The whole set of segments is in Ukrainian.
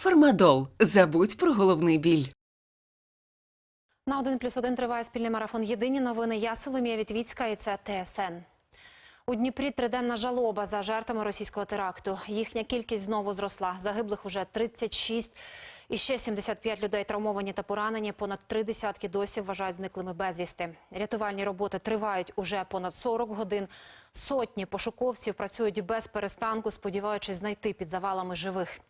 Фармадол. Забудь про головний біль. На 1 плюс 1 триває спільний марафон. Єдині новини. Я Соломія Вітвіцька і це ТСН. У Дніпрі триденна жалоба за жертвами російського теракту. Їхня кількість знову зросла. Загиблих уже 36. І ще 75 людей травмовані та поранені. Понад три десятки досі вважають зниклими безвісти. Рятувальні роботи тривають уже понад 40 годин. Сотні пошуковців працюють без перестанку, сподіваючись знайти під завалами живих.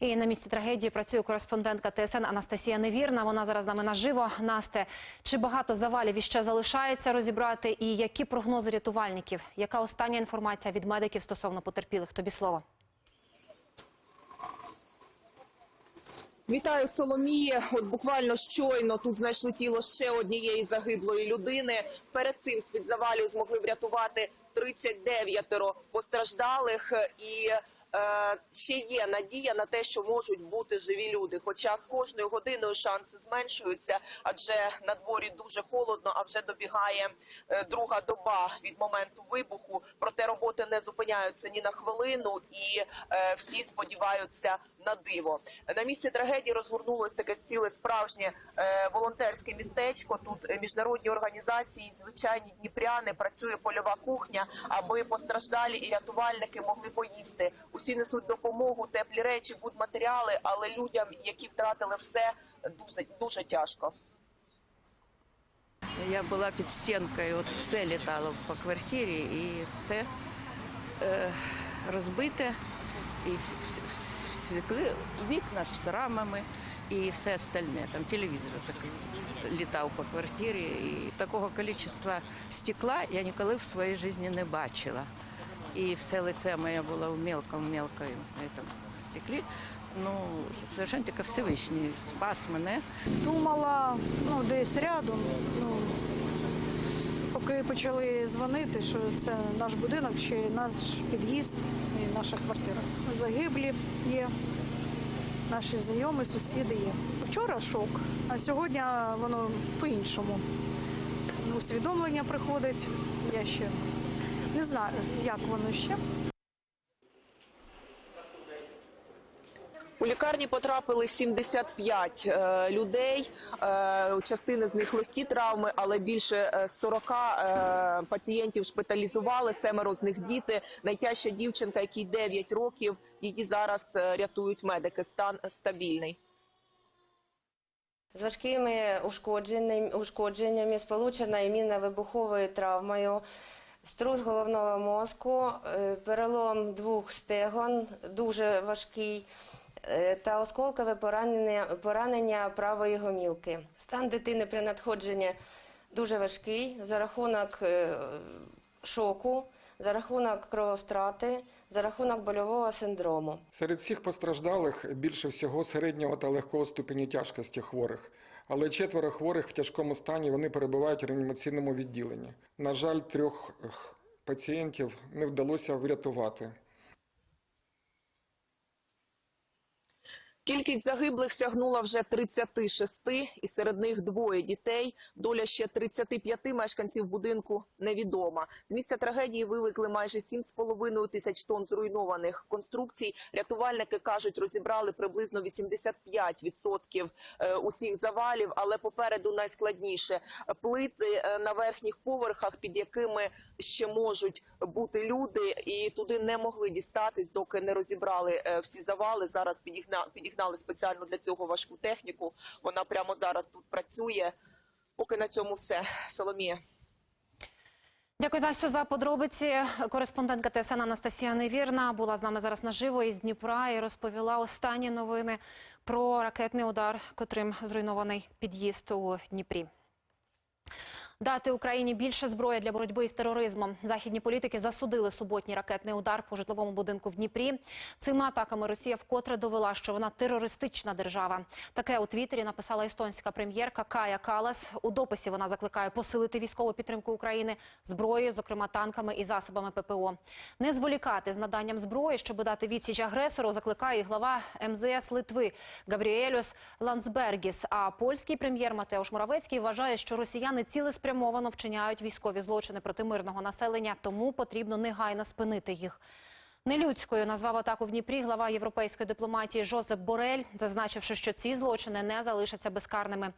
І на місці трагедії працює кореспондентка ТСН Анастасія Невірна. Вона зараз з нами наживо. Насте, чи багато завалів іще залишається розібрати? І які прогнози рятувальників? Яка остання інформація від медиків стосовно потерпілих? Тобі слово. Вітаю Соломіє. От буквально щойно тут знайшли тіло ще однієї загиблої людини. Перед цим з під завалів змогли врятувати 39 постраждалих і. Ще є надія на те, що можуть бути живі люди. Хоча з кожною годиною шанси зменшуються, адже на дворі дуже холодно, а вже добігає е, друга доба від моменту вибуху. Проте роботи не зупиняються ні на хвилину, і е, всі сподіваються на диво. На місці трагедії розгорнулось таке ціле справжнє е, волонтерське містечко. Тут міжнародні організації, звичайні дніпряни, працює польова кухня, аби постраждалі і рятувальники могли поїсти. Усі несуть допомогу, теплі речі, будматеріали, але людям, які втратили все, дуже дуже тяжко. Я була під стінкою, от все літало по квартирі і все е, розбите, і світли, вікна з рамами і все остальне. Там телевізор такий літав по квартирі. І такого кількості стекла я ніколи в своїй житті не бачила. І все лице моє було в мелкому-мелкому стеклі. Ну, совершенно таки Всевишній спас мене. Думала, ну, десь рядом. Ну, поки почали дзвонити, що це наш будинок, чи наш під'їзд і наша квартира. Загиблі є, наші знайомі, сусіди є. Вчора шок, а сьогодні воно по-іншому. Усвідомлення приходить. Я ще не знаю, як воно ще. У лікарні потрапили 75 е, людей. Е, частини з них легкі травми, але більше е, 40 е, пацієнтів шпиталізували. Семеро з них діти. Найтяжча дівчинка, якій 9 років. Її зараз е, рятують медики. Стан стабільний. з важкими ушкодженнями, ушкодженнями сполучена імінно-вибуховою травмою, струс головного мозку, е, перелом двох стегон, дуже важкий, е, та осколкове поранення, поранення правої гомілки. Стан дитини при надходженні дуже важкий за рахунок е, шоку, за рахунок крововтрати, за рахунок больового синдрому. Серед всіх постраждалих більше всього середнього та легкого ступені тяжкості хворих. Але четверо хворих в тяжкому стані вони перебувають в реанімаційному відділенні. На жаль, трьох пацієнтів не вдалося врятувати. Кількість загиблих сягнула вже 36, і серед них двоє дітей. Доля ще 35 мешканців будинку невідома. З місця трагедії вивезли майже 7,5 тисяч тонн зруйнованих конструкцій. Рятувальники кажуть, розібрали приблизно 85% е, усіх завалів, але попереду найскладніше плити е, на верхніх поверхах, під якими ще можуть бути люди, і туди не могли дістатись, доки не розібрали е, всі завали. Зараз підігна, підігнали спеціально для цього важку техніку. Вона прямо зараз тут працює. Поки на цьому все. Соломія. Дякую, Настю, за подробиці. Кореспондентка ТСН Анастасія Невірна була з нами зараз наживо із Дніпра і розповіла останні новини про ракетний удар, котрим зруйнований під'їзд у Дніпрі. Дати Україні більше зброї для боротьби із тероризмом. Західні політики засудили суботній ракетний удар по житловому будинку в Дніпрі. Цими атаками Росія вкотре довела, що вона терористична держава. Таке у Твіттері написала естонська прем'єрка Кая Калас. У дописі вона закликає посилити військову підтримку України зброєю, зокрема танками і засобами ППО. Не зволікати з наданням зброї, щоб дати відсіч агресору, закликає і глава МЗС Литви Габріелюс Ландсбергіс. А польський прем'єр Матеуш Моравецький вважає, що росіяни цілеспрямовано вчиняють військові злочини проти мирного населення, тому потрібно негайно спинити їх. Нелюдською назвав атаку в Дніпрі глава європейської дипломатії Жозеп Борель, зазначивши, що ці злочини не залишаться безкарними.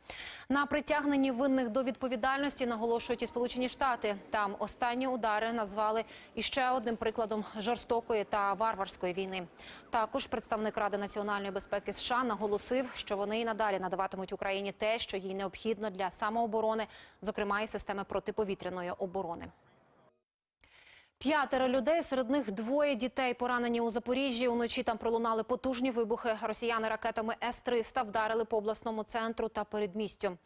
На притягненні винних до відповідальності наголошують і Сполучені Штати. Там останні удари назвали іще одним прикладом жорстокої та варварської війни. Також представник Ради національної безпеки США наголосив, що вони і надалі надаватимуть Україні те, що їй необхідно для самооборони, зокрема і системи протиповітряної оборони. П'ятеро людей, серед них двоє дітей поранені у Запоріжжі. Уночі там пролунали потужні вибухи. Росіяни ракетами С-300 вдарили по обласному центру та передмістю.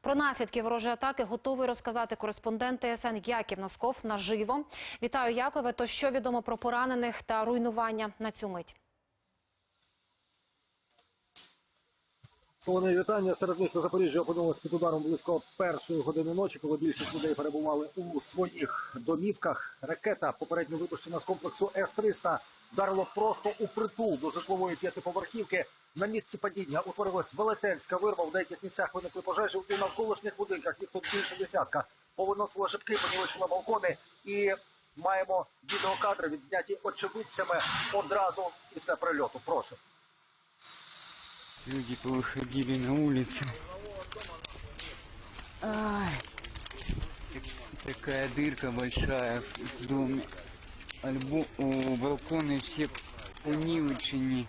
Про наслідки ворожої атаки готовий розказати кореспондент ТСН Яків Носков наживо. Вітаю, Якове. То що відомо про поранених та руйнування на цю мить? Солоне вітання серед міста Запоріжжя опинилось під ударом близько першої години ночі, коли більшість людей перебували у своїх домівках. Ракета, попередньо випущена з комплексу С-300, вдарила просто у притул до житлової п'ятиповерхівки. На місці падіння утворилась велетенська вирва. В деяких місцях виникли пожежі у навколишніх будинках. Їх тут більше десятка. Повиносила шибки, понівечила балкони і маємо відеокадри відзняті очевидцями одразу після прильоту. Прошу. Люди повыходили на улицу. Ай, так- такая дырка большая в в доме. Альбо о, балконы все понівечені.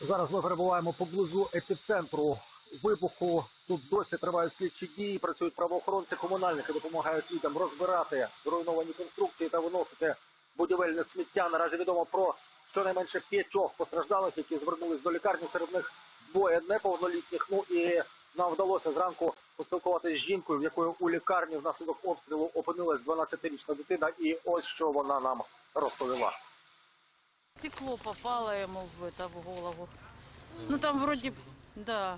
Зараз ми перебуваємо поблизу епіцентру вибуху. Тут досі тривають слідчі дії. Працюють правоохоронці, комунальники допомагають людям розбирати зруйновані конструкції та виносити будівельне сміття. Наразі відомо про щонайменше п'ятьох постраждалих, які звернулись до лікарні. Серед них двоє неповнолітніх. Ну і нам вдалося зранку поспілкуватися з жінкою, в якої у лікарні внаслідок обстрілу опинилась 12-річна дитина. І ось що вона нам розповіла. Стекло попало ему в это в голову. Ну там вроде, да.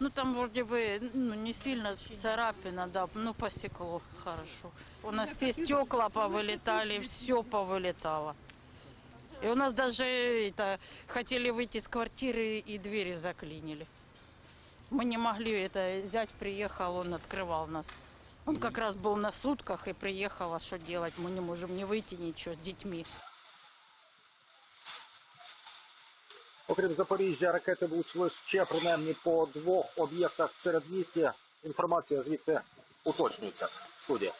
Ну там вроде бы, ну не сильно царапина, да, ну посекло хорошо. У нас все стекла повылетали, все повылетало. И у нас даже это хотели выйти с квартиры и двери заклинили. Мы не могли это, зять приехал, он открывал нас. Он как раз был на сутках и приехал, а что делать? Мы не можем не выйти ничего с детьми. Окрім Запоріжжя, ракети влучили ще принаймні по двох об'єктах в середмісті. Інформація звідти уточнюється. Студія.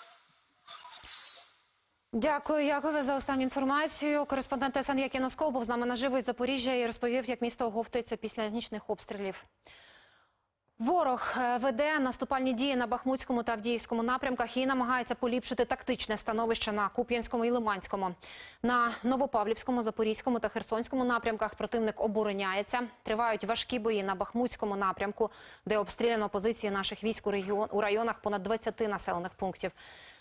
Дякую, Якове, за останню інформацію. Кореспондент ТСН Якіносков був з нами наживо із Запоріжжя і розповів, як місто оговтується після нічних обстрілів. Ворог е, веде наступальні дії на Бахмутському та Авдіївському напрямках і намагається поліпшити тактичне становище на Куп'янському і Лиманському. На Новопавлівському, Запорізькому та Херсонському напрямках противник обороняється. Тривають важкі бої на Бахмутському напрямку, де обстріляно позиції наших військ у регіон- у районах понад 20 населених пунктів.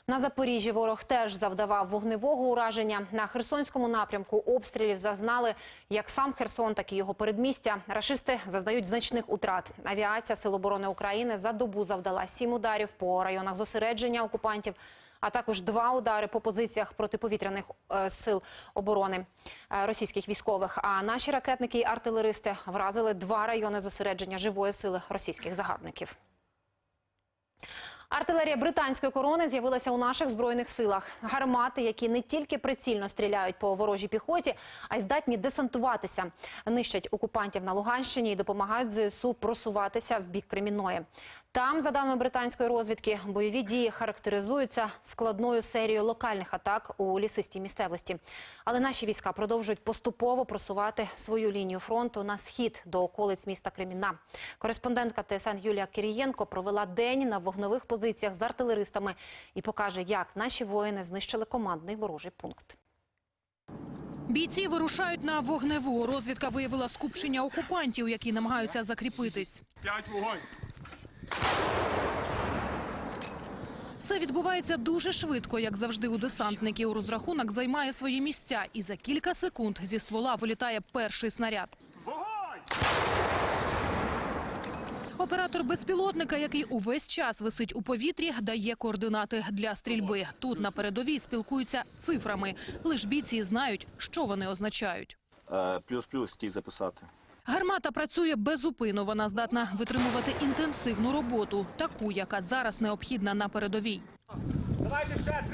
На Запоріжжі ворог теж завдавав вогневого ураження. На Херсонському напрямку обстрілів зазнали як сам Херсон, так і його передмістя. Рашисти зазнають значних утрат. Авіація Сил оборони України за добу завдала сім ударів по районах зосередження окупантів, а також два удари по позиціях протиповітряних е, сил оборони е, російських військових. А наші ракетники і артилеристи вразили два райони зосередження живої сили російських загарбників. Артилерія британської корони з'явилася у наших збройних силах. Гармати, які не тільки прицільно стріляють по ворожій піхоті, а й здатні десантуватися, нищать окупантів на Луганщині і допомагають ЗСУ просуватися в бік Кремінної. Там, за даними британської розвідки, бойові дії характеризуються складною серією локальних атак у лісистій місцевості. Але наші війська продовжують поступово просувати свою лінію фронту на схід до околиць міста Кремінна. Кореспондентка ТСН Юлія Кирієнко провела день на вогневих позиціях з артилеристами і покаже, як наші воїни знищили командний ворожий пункт. Бійці вирушають на вогневу. Розвідка виявила скупчення окупантів, які намагаються закріпитись. П'ять вогонь. Все відбувається дуже швидко, як завжди у десантників. Розрахунок займає свої місця, і за кілька секунд зі ствола вилітає перший снаряд. Оператор безпілотника, який увесь час висить у повітрі, дає координати для стрільби. Тут на передовій спілкуються цифрами. Лиш бійці знають, що вони означають. Е, Плюс-плюс стій записати. Гармата працює безупину. Вона здатна витримувати інтенсивну роботу, таку, яка зараз необхідна на передовій. Королівська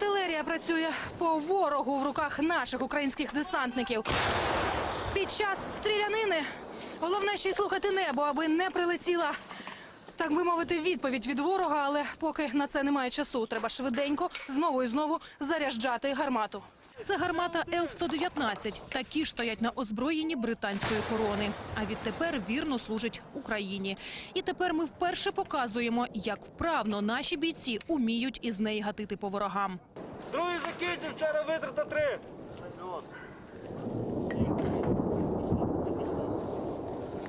артилерія працює по ворогу в руках наших українських десантників. Під час стрілянини головне ще й слухати небо, аби не прилетіла, так би мовити, відповідь від ворога, але поки на це немає часу. Треба швиденько знову і знову заряджати гармату. Це гармата Л-119. Такі ж стоять на озброєнні британської корони. А відтепер вірно служать Україні. І тепер ми вперше показуємо, як вправно наші бійці уміють із неї гатити по ворогам. Другий закінчив, вчора витрата три.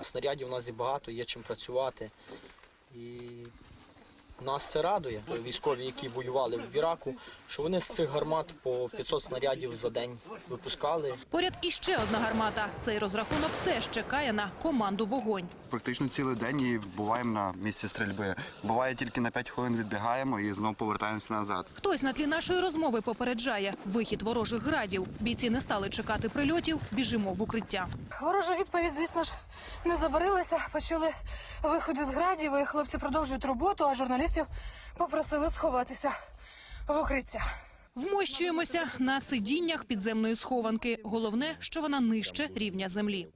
Снарядів у нас і багато, є чим працювати. І нас це радує. Військові, які воювали в Іраку, що вони з цих гармат по 500 снарядів за день випускали. Поряд іще одна гармата. Цей розрахунок теж чекає на команду вогонь. Практично цілий день і буваємо на місці стрільби. Буває тільки на 5 хвилин відбігаємо і знову повертаємося назад. Хтось на тлі нашої розмови попереджає вихід ворожих градів. Бійці не стали чекати прильотів. Біжимо в укриття. Ворожа відповідь, звісно ж, не забарилася. Почули виходи з градів, і хлопці продовжують роботу, а журналістів попросили сховатися в укриття. Вмощуємося на сидіннях підземної схованки. Головне, що вона нижче рівня землі.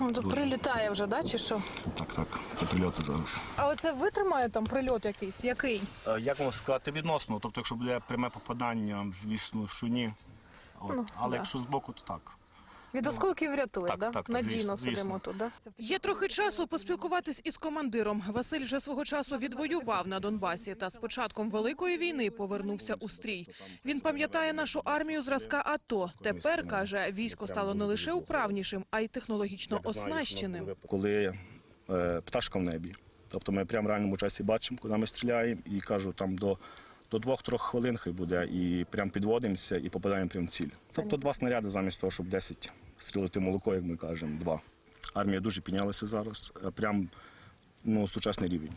Ну, дуже. прилітає вже, да, чи що? Так, так, це прильоти зараз. А оце витримає там прильот якийсь? Який? Е, Як вам сказати відносно? Тобто, якщо буде пряме попадання, звісно, що ні. От. Ну, Але да. якщо збоку, то так. Від осколків врятує, так, да? так, так, Надійно звісно, сидимо звісно. тут, да? Є трохи часу поспілкуватись із командиром. Василь вже свого часу відвоював на Донбасі та з початком великої війни повернувся у стрій. Він пам'ятає нашу армію зразка АТО. Тепер каже, військо стало не лише управнішим, а й технологічно оснащеним. Коли е, пташка в небі. Тобто ми прямо в реальному часі бачимо, куди ми стріляємо, і кажу, там до, до двох-трьох хвилин хай буде, і прям підводимося і попадаємо прямо в ціль. Тобто два снаряди замість того, щоб 10 стрілити молоко, як ми кажемо, два. Армія дуже піднялася зараз, е, прям ну, сучасний рівень.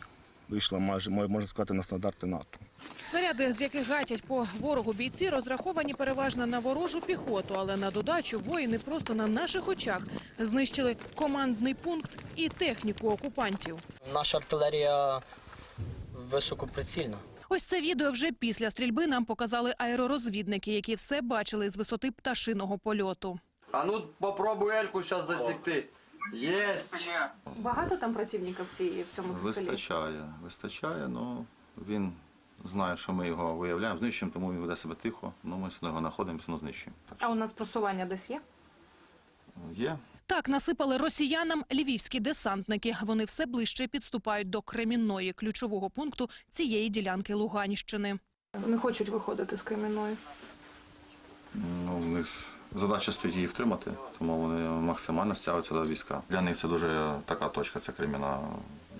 Вийшла майже, можна сказати, на стандарти НАТО. Снаряди, з яких гатять по ворогу бійці, розраховані переважно на ворожу піхоту, але на додачу воїни просто на наших очах знищили командний пункт і техніку окупантів. Наша артилерія високоприцільна. Ось це відео вже після стрільби нам показали аеророзвідники, які все бачили з висоти пташиного польоту. А ну попробуй Ельку зараз засікти. Єсть! Багато там працівників в цьому Вистачає, вистачає, ну він знає, що ми його виявляємо, знищуємо, тому він веде себе тихо. Ну ми сюди його знаходимо, все одно знищуємо. Так А у нас просування десь є? є. Так насипали росіянам львівські десантники. Вони все ближче підступають до Кремінної, ключового пункту цієї ділянки Луганщини. Не хочуть виходити з Кремінної. Ну, в них задача стоїть її втримати, тому вони максимально стягуються до війська. Для них це дуже така точка, ця криміна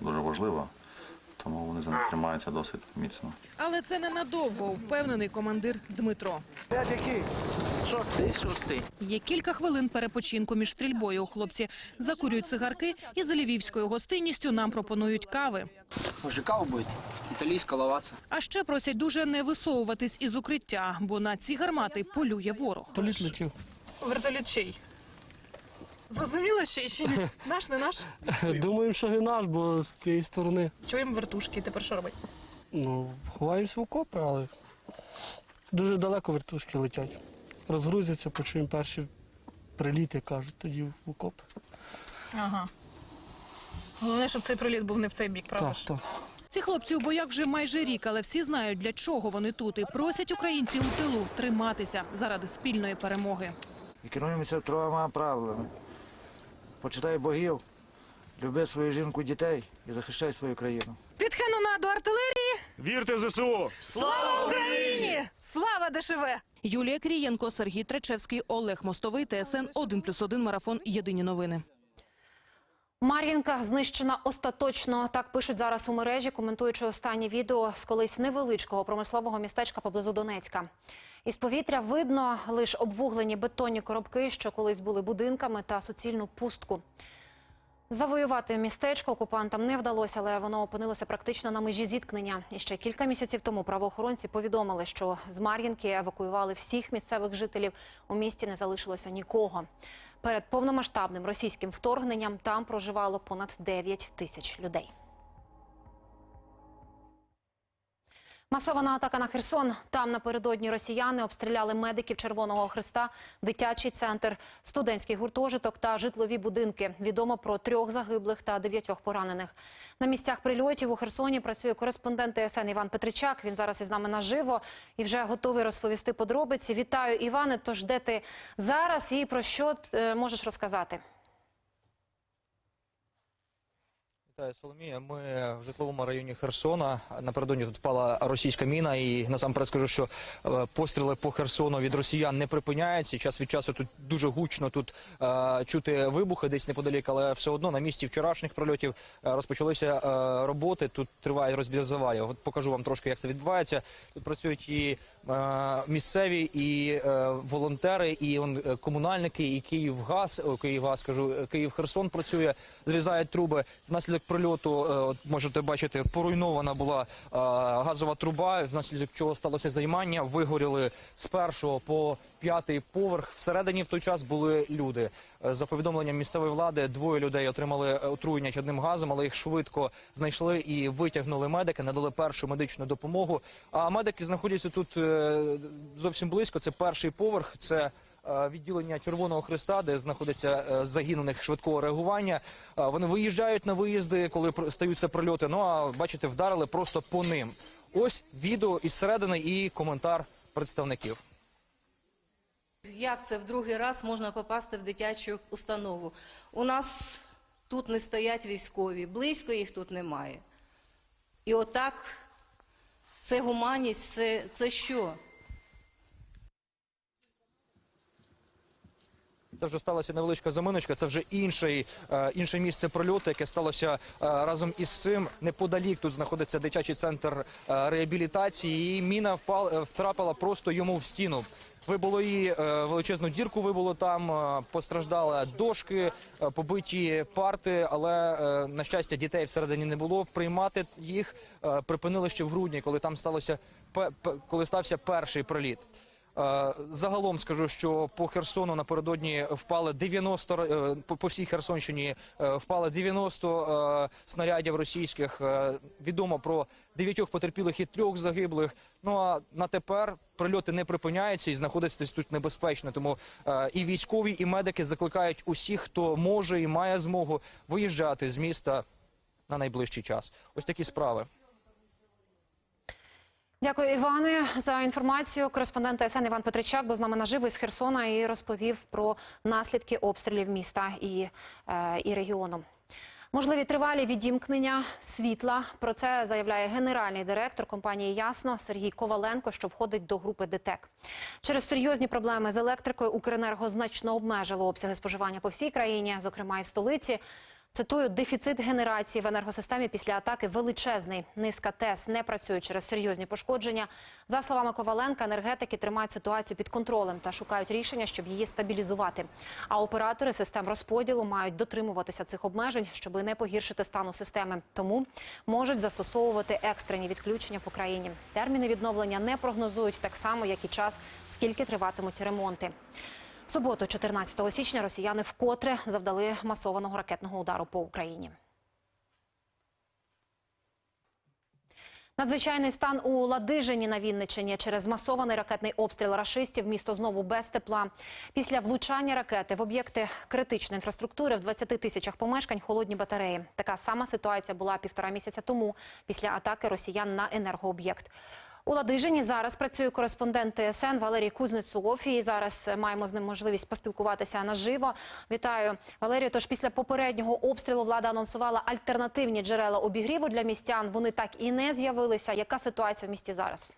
дуже важлива, тому вони за них тримаються досить міцно. Але це ненадовго, впевнений командир Дмитро. який? Шостий, шостий. Є кілька хвилин перепочинку між стрільбою. Хлопці закурюють цигарки і за львівською гостинністю нам пропонують кави. Може, каву будете? Італійська лаваца. А ще просять дуже не висовуватись із укриття, бо на ці гармати полює ворог. летів. Вертоліт чий? Зрозуміло ще чи ні? Наш, не наш? Думаємо, що не наш, бо з тієї сторони. Чуємо вертушки, тепер що робить? Ну, ховаємося в окопи, але дуже далеко вертушки летять. Розгрузяться, почуємо перші приліти, кажуть, тоді в окопи. Ага. Головне, щоб цей приліт був не в цей бік, правда Так, ж? так. Ці хлопці у боях вже майже рік, але всі знають, для чого вони тут. І просять українців у тилу триматися заради спільної перемоги. І керуємося трьома правилами. Почитай богів, люби свою жінку, дітей і захищай свою країну. Під Хенуна до артилерії! Вірте в ЗСУ! Слава Україні! Слава ДШВ! Юлія Крієнко, Сергій Тречевський, Олег Мостовий, ТСН 1+,1 Марафон. Єдині новини. Мар'їнка знищена остаточно. Так пишуть зараз у мережі, коментуючи останнє відео з колись невеличкого промислового містечка поблизу Донецька. Із повітря видно лише обвуглені бетонні коробки, що колись були будинками, та суцільну пустку. Завоювати містечко окупантам не вдалося, але воно опинилося практично на межі зіткнення. І ще кілька місяців тому правоохоронці повідомили, що з Мар'їнки евакуювали всіх місцевих жителів. У місті не залишилося нікого. Перед повномасштабним російським вторгненням там проживало понад 9 тисяч людей. Масована атака на Херсон. Там напередодні росіяни обстріляли медиків Червоного Христа, дитячий центр, студентський гуртожиток та житлові будинки. Відомо про трьох загиблих та дев'ятьох поранених. На місцях прильотів у Херсоні працює кореспондент ТСН Іван Петричак. Він зараз із нами наживо і вже готовий розповісти подробиці. Вітаю, Іване. Тож де ти зараз і про що е, можеш розказати? Вітаю, Соломія. Ми в житловому районі Херсона. Напередодні тут впала російська міна, і насамперед скажу, що е, постріли по Херсону від росіян не припиняються. Час від часу тут дуже гучно тут е, чути вибухи десь неподалік, але все одно на місці вчорашніх прольотів е, розпочалися е, роботи. Тут триває розбір завалів. От покажу вам трошки, як це відбувається. Тут працюють і місцеві, і е, волонтери, і е, комунальники, і Київгаз, о, Київгаз, кажу, е, Київ Херсон працює, зрізають труби. Внаслідок прильоту, е, от можете бачити, поруйнована була е, газова труба, внаслідок чого сталося займання. Вигоріли з першого по п'ятий поверх. Всередині в той час були люди. Е, За повідомленням місцевої влади, двоє людей отримали е, отруєння чадним газом, але їх швидко знайшли і витягнули медики, надали першу медичну допомогу. А медики знаходяться тут е, зовсім близько. Це перший поверх. Це відділення Червоного Христа, де знаходиться загинених швидкого реагування. Вони виїжджають на виїзди, коли стаються прильоти. Ну а бачите, вдарили просто по ним. Ось відео із середини і коментар представників. Як це в другий раз можна попасти в дитячу установу? У нас тут не стоять військові, близько їх тут немає. І отак це гуманність, це, це що? Це вже сталася невеличка заминочка. Це вже інший, е, інше місце прольоту, яке сталося е, разом із цим. Неподалік тут знаходиться дитячий центр е, реабілітації. І міна впал, втрапила просто йому в стіну. Вибуло її е, величезну дірку. Вибуло там, е, постраждали дошки, е, побиті парти. Але на щастя, дітей всередині не було. Приймати їх припинили ще в грудні, коли там сталося коли стався перший проліт. Е, Загалом скажу, що по Херсону напередодні впали 90, е, по- всій Херсонщині е, впали 90 е, снарядів російських. Відомо про дев'ятьох потерпілих і трьох загиблих. Ну а на тепер прильоти не припиняються і знаходитись тут небезпечно. Тому і військові, і медики закликають усіх, хто може і має змогу виїжджати з міста на найближчий час. Ось такі справи. Дякую, Іване, за інформацію. Кореспондент ТСН Іван Петричак був з нами наживо із Херсона і розповів про наслідки обстрілів міста і, е, і регіону. Можливі тривалі відімкнення світла. Про це заявляє генеральний директор компанії Ясно Сергій Коваленко, що входить до групи ДТЕК. Через серйозні проблеми з електрикою Укренерго значно обмежило обсяги споживання по всій країні, зокрема і в столиці. Цитую, дефіцит генерації в енергосистемі після атаки величезний. Низка ТЕС не працює через серйозні пошкодження. За словами Коваленка, енергетики тримають ситуацію під контролем та шукають рішення, щоб її стабілізувати. А оператори систем розподілу мають дотримуватися цих обмежень, щоб не погіршити стану системи. Тому можуть застосовувати екстрені відключення по країні. Терміни відновлення не прогнозують так само, як і час, скільки триватимуть ремонти. Суботу, 14 січня, росіяни вкотре завдали масованого ракетного удару по Україні. Надзвичайний стан у Ладижині на Вінниччині через масований ракетний обстріл рашистів. Місто знову без тепла. Після влучання ракети в об'єкти критичної інфраструктури в 20 тисячах помешкань холодні батареї. Така сама ситуація була півтора місяця тому після атаки росіян на енергооб'єкт. У Ладижині зараз працює кореспондент ТСН Валерій Кузнецов. І зараз маємо з ним можливість поспілкуватися наживо. Вітаю, Валерію. Тож після попереднього обстрілу влада анонсувала альтернативні джерела обігріву для містян. Вони так і не з'явилися. Яка ситуація в місті зараз?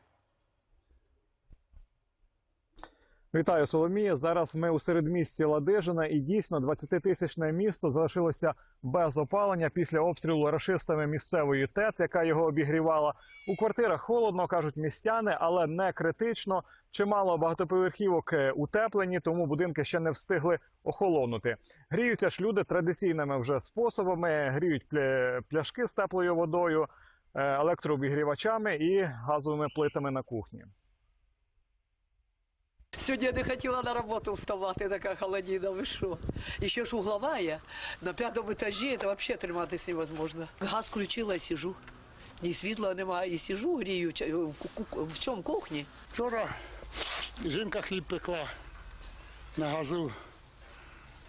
Вітаю, Соломія. Зараз ми у середмісті Ладижина, і дійсно 20-тисячне місто залишилося без опалення після обстрілу рашистами місцевої ТЕЦ, яка його обігрівала. У квартирах холодно кажуть містяни, але не критично. Чимало багатоповерхівок е, утеплені, тому будинки ще не встигли охолонути. Гріються ж люди традиційними вже способами: гріють пля- пляшки з теплою водою, е, електрообігрівачами і газовими плитами на кухні. Сегодня я не хотела на работу вставать, така холодина, вы что? Еще ж угловая, на пятом этаже, это вообще триматись невозможно. Газ включила и сижу. ні світла немає, і сижу, грію чай- в, ку- ку- в цьому кухні. Вчора жінка хліб пекла на газу.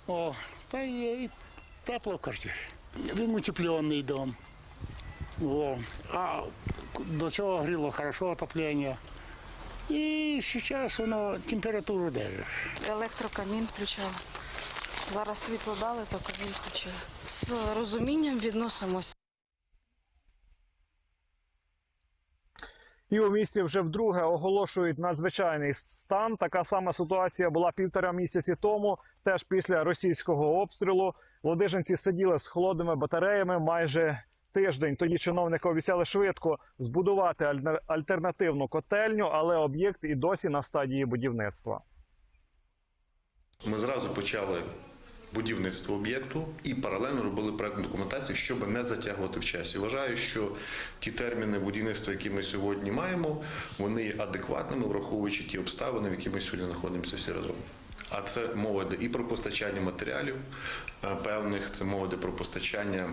О, та є і тепло в квартирі. Він утеплений дом. О, а до цього гріло хорошо отоплення. І зараз воно температуру держить. Електрокамін включала. Зараз світло дали, то камін включила. З розумінням відносимося. І у місті вже вдруге оголошують надзвичайний стан. Така сама ситуація була півтора місяці тому. Теж після російського обстрілу Ладижинці сиділи з холодними батареями майже тиждень. Тоді чиновники обіцяли швидко збудувати альтернативну котельню, але об'єкт і досі на стадії будівництва. Ми зразу почали будівництво об'єкту і паралельно робили проектну документацію, щоб не затягувати в часі. Вважаю, що ті терміни будівництва, які ми сьогодні маємо, вони є адекватними, враховуючи ті обставини, в які ми сьогодні знаходимося всі разом. А це мова йде і про постачання матеріалів е, певних, це мова йде про постачання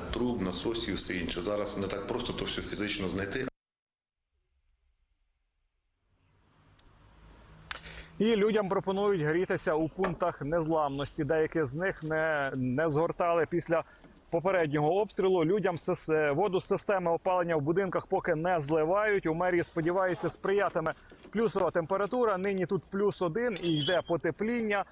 труб, насосів, все інше. Зараз не так просто то все фізично знайти. І людям пропонують грітися у пунктах незламності. Деякі з них не, не згортали після попереднього обстрілу. Людям воду з системи опалення в будинках поки не зливають. У мерії сподіваються, сприятиме плюсова температура. Нині тут плюс один і йде потепління.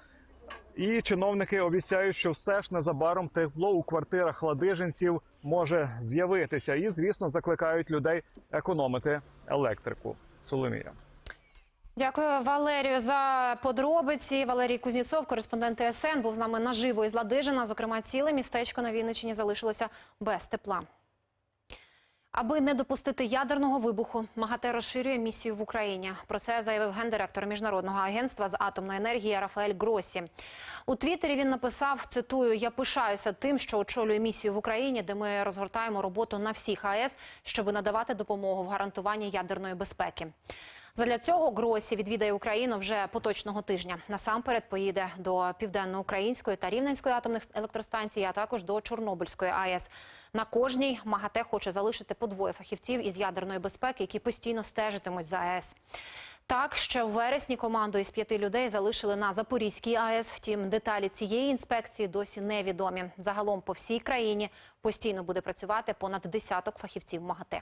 І чиновники обіцяють, що все ж незабаром тепло у квартирах ладижинців може з'явитися. І, звісно, закликають людей економити електрику. Соломія. Дякую, Валерію, за подробиці. Валерій Кузніцов, кореспондент ТСН, був з нами наживо із Ладижина. Зокрема, ціле містечко на Вінниччині залишилося без тепла. Аби не допустити ядерного вибуху, МАГАТЕ розширює місію в Україні. Про це заявив гендиректор міжнародного агентства з атомної енергії Рафаель Гросі. У Твіттері він написав: цитую: Я пишаюся тим, що очолює місію в Україні, де ми розгортаємо роботу на всіх АЕС, щоб надавати допомогу в гарантуванні ядерної безпеки. Задля цього Гросі відвідає Україну вже поточного тижня. Насамперед поїде до південноукраїнської та рівненської атомних електростанцій, а також до Чорнобильської АЕС. На кожній МАГАТЕ хоче залишити по двоє фахівців із ядерної безпеки, які постійно стежитимуть за АЕС. Так, ще в вересні команду із п'яти людей залишили на Запорізькій АЕС. Втім, деталі цієї інспекції досі невідомі. Загалом по всій країні постійно буде працювати понад десяток фахівців МАГАТЕ.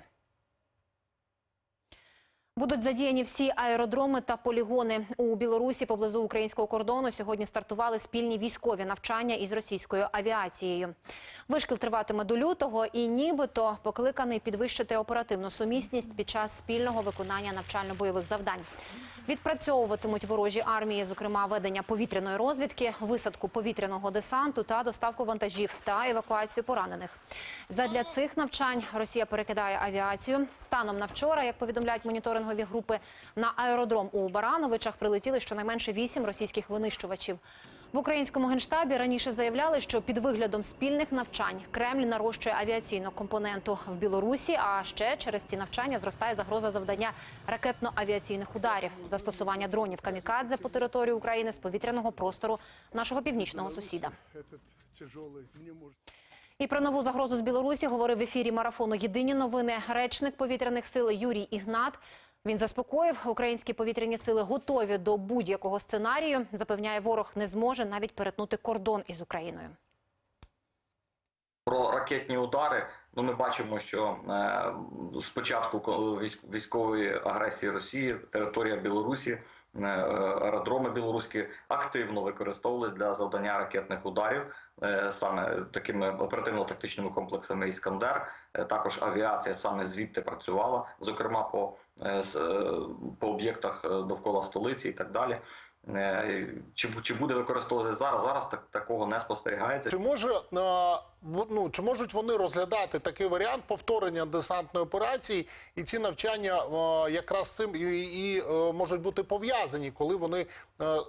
Будуть задіяні всі аеродроми та полігони у Білорусі поблизу українського кордону. Сьогодні стартували спільні військові навчання із російською авіацією. Вишкіл триватиме до лютого і нібито покликаний підвищити оперативну сумісність під час спільного виконання навчально-бойових завдань. Відпрацьовуватимуть ворожі армії, зокрема ведення повітряної розвідки, висадку повітряного десанту та доставку вантажів та евакуацію поранених. Задля цих навчань Росія перекидає авіацію. Станом на вчора, як повідомляють моніторингові групи, на аеродром у Барановичах прилетіли щонайменше вісім російських винищувачів. В українському генштабі раніше заявляли, що під виглядом спільних навчань Кремль нарощує авіаційну компоненту в Білорусі. А ще через ці навчання зростає загроза завдання ракетно-авіаційних ударів, застосування дронів камікадзе по території України з повітряного простору нашого північного сусіда. І про нову загрозу з Білорусі говорив в ефірі марафону Єдині новини речник повітряних сил Юрій Ігнат. Він заспокоїв, українські повітряні сили готові до будь-якого сценарію. Запевняє, ворог не зможе навіть перетнути кордон із Україною. Про ракетні удари. Ну, ми бачимо, що е, з початку ко- військ- військової агресії Росії територія Білорусі, е, аеродроми білоруські активно використовувались для завдання ракетних ударів, саме такими оперативно-тактичними комплексами Іскандер. Е, Також авіація саме звідти працювала, зокрема по, е, е, по об'єктах е, довкола столиці і так далі. Е, Чи, чи буде використовувати зараз? Зараз так, такого не спостерігається. Чи може е, ну, чи можуть вони розглядати такий варіант повторення десантної операції, і ці навчання е, якраз з цим і, і можуть бути пов'язані, коли вони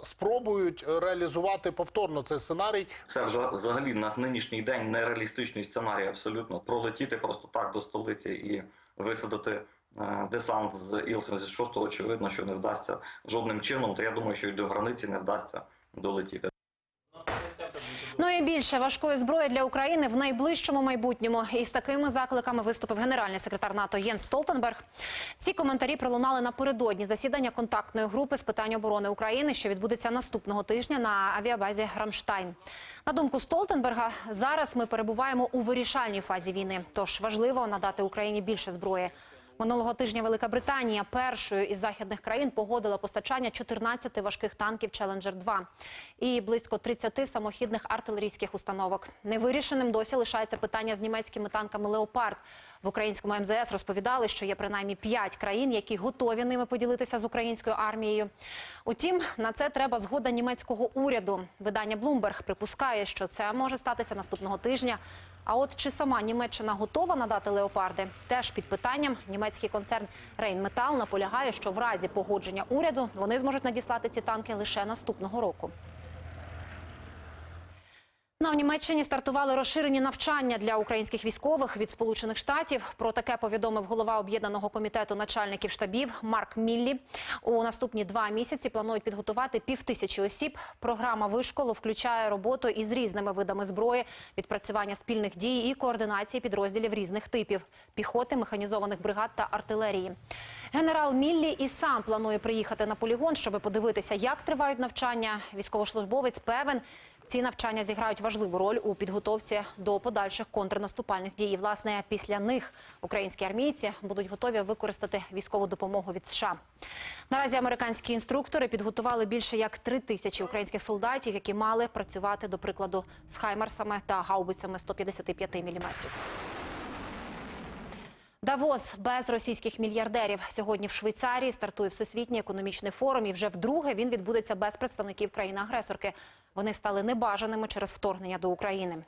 спробують реалізувати повторно цей сценарій? Це вже взагалі на нинішній день нереалістичний сценарій. Абсолютно пролетіти просто так до столиці і висадити десант з Іл-76, очевидно, що не вдасться жодним чином. Та я думаю, що і до границі не вдасться долетіти. Ну і Якнайбільше важкої зброї для України в найближчому майбутньому. І з такими закликами виступив генеральний секретар НАТО Єнс Столтенберг. Ці коментарі пролунали напередодні засідання контактної групи з питань оборони України, що відбудеться наступного тижня на авіабазі Рамштайн. На думку Столтенберга, зараз ми перебуваємо у вирішальній фазі війни. Тож важливо надати Україні більше зброї. Минулого тижня Велика Британія першою із західних країн погодила постачання 14 важких танків Челенджер 2 і близько 30 самохідних артилерійських установок. Невирішеним досі лишається питання з німецькими танками Леопард. В українському МЗС розповідали, що є принаймні 5 країн, які готові ними поділитися з українською армією. Утім, на це треба згода німецького уряду. Видання Bloomberg припускає, що це може статися наступного тижня. А от чи сама Німеччина готова надати леопарди? Теж під питанням німецький концерн Рейнметал наполягає, що в разі погодження уряду вони зможуть надіслати ці танки лише наступного року. На в Німеччині стартували розширені навчання для українських військових від Сполучених Штатів. Про таке повідомив голова об'єднаного комітету начальників штабів Марк Міллі. У наступні два місяці планують підготувати півтисячі осіб. Програма вишколу включає роботу із різними видами зброї, відпрацювання спільних дій і координації підрозділів різних типів піхоти, механізованих бригад та артилерії. Генерал Міллі і сам планує приїхати на полігон, щоб подивитися, як тривають навчання. Військовослужбовець певен. Ці навчання зіграють важливу роль у підготовці до подальших контрнаступальних дій. І, власне, після них українські армійці будуть готові використати військову допомогу від США. Наразі американські інструктори підготували більше як три тисячі українських солдатів, які мали працювати, до прикладу, з хаймарсами та гаубицями 155 мм. Давос без російських мільярдерів сьогодні в Швейцарії стартує всесвітній економічний форум. І вже вдруге він відбудеться без представників країни-агресорки. Вони стали небажаними через вторгнення до України.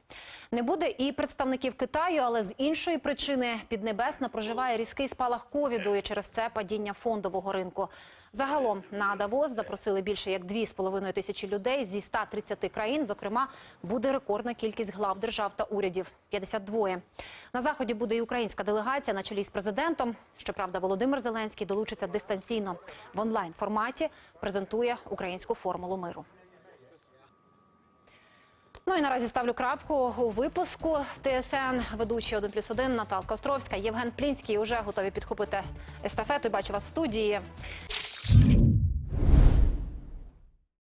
Не буде і представників Китаю, але з іншої причини Піднебесна проживає різкий спалах ковіду і через це падіння фондового ринку. Загалом на Давос запросили більше як 2,5 тисячі людей зі 130 країн. Зокрема, буде рекордна кількість глав держав та урядів 52. На заході буде і українська делегація на чолі з президентом. Щоправда, Володимир Зеленський долучиться дистанційно в онлайн форматі. Презентує українську формулу миру. Ну і наразі ставлю крапку у випуску ТСН. Ведучі 1+,1 Наталка Островська, Євген Плінський вже готові підхопити естафету. Бачу вас в студії.